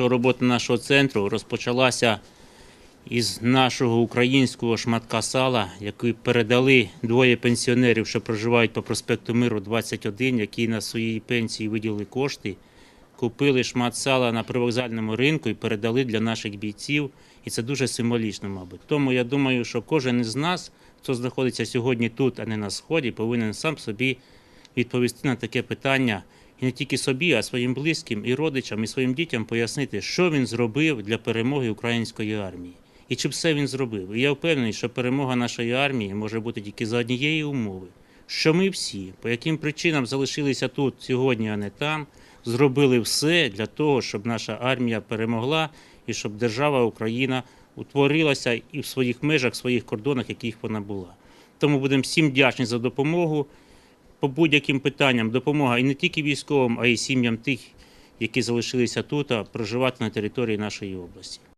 що робота нашого центру розпочалася із нашого українського шматка сала, який передали двоє пенсіонерів, що проживають по проспекту Миру 21, які на своїй пенсії виділили кошти, купили шмат сала на привокзальному ринку і передали для наших бійців. І це дуже символічно, мабуть. Тому я думаю, що кожен із нас, хто знаходиться сьогодні тут, а не на сході, повинен сам собі відповісти на таке питання. І не тільки собі, а своїм близьким і родичам, і своїм дітям пояснити, що він зробив для перемоги української армії. І чи все він зробив. І я впевнений, що перемога нашої армії може бути тільки за однієї умови, що ми всі, по яким причинам залишилися тут сьогодні, а не там, зробили все для того, щоб наша армія перемогла і щоб держава Україна утворилася і в своїх межах, в своїх кордонах, яких вона була. Тому будемо всім вдячні за допомогу по будь-яким питанням. Допомога і не тільки військовим, а й сім'ям тих, які залишилися тут, а проживати на території нашої області.